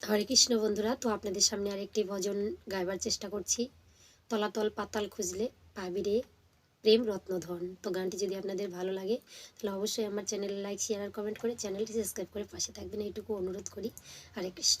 হরে কৃষ্ণ বন্ধুরা, তো আপনাদের সামনে আরেকটি ভজন গাইবার চেষ্টা করছি। তলাতল পাতাল খুঁজলে পাবি রে প্রেম রত্নধন। তো গানটি যদি আপনাদের ভালো লাগে, তাহলে অবশ্যই আমার চ্যানেলে লাইক শেয়ার আর কমেন্ট করে চ্যানেলটি সাবস্ক্রাইব করে পাশে থাকবেন। এইটুকু অনুরোধ করি। হরে কৃষ্ণ।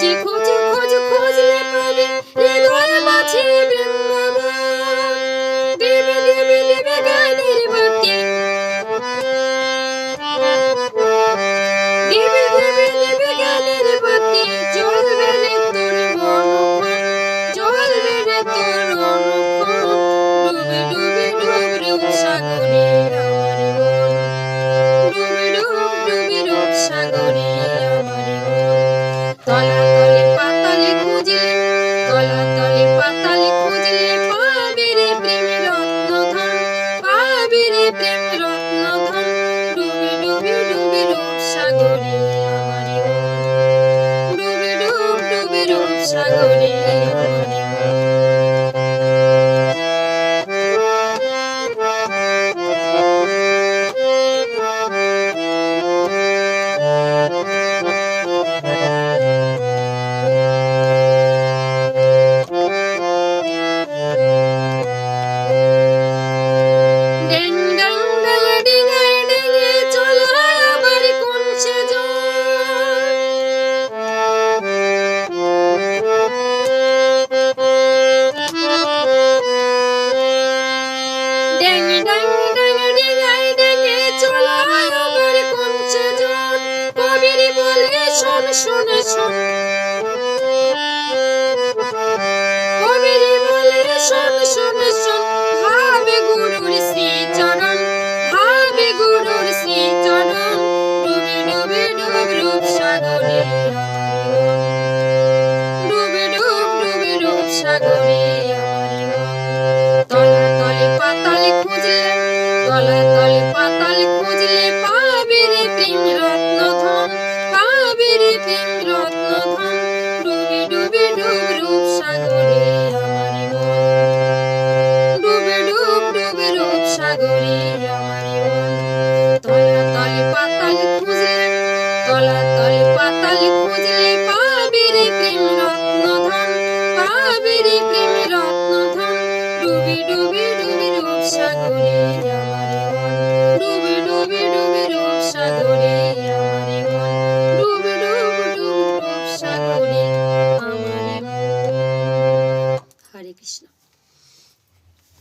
খোঁজ খোঁজ খোঁজ খুঁজলে পাবে হৃদয় মাঝে বৃন্দাবন। দেবে দেবে দেবে গানের বাতি দেবে দেবে দেবে গানের বাতি জ্বলবে রে তোর মনক্ষণ জ্বলবে রে তোর অনুক্ষণ ডুবে ডুবে ডুব সাগরে প্রেম রত্নধন ডুবে ডুবে ডুবে রূপ সাগরে আমার ডুবে ডুব ডুবে রূপ সাগরে আমার বলে শোন শোন শোন কবির বলে শোন শোন শোন ভাবে গুরুর শ্রীচরণ ভাবে গুরুর শ্রীচরণ ডুবে ডুবে ডুব রূপ সাগরে। ডুবে ডুব, ডুবে রূপ সাগরে মন। তলাতলে পাতালে খুঁজলে তলাতলে তলাতলে পাতালে খুঁজলে পাবে রে প্রেম রত্নধন, পাবে রে প্রেম রত্নধন। ডুবে ডুবে ডুবে রূপ সাগরে আমার ডুবে ডুবে ডুবে রূপ সাগরে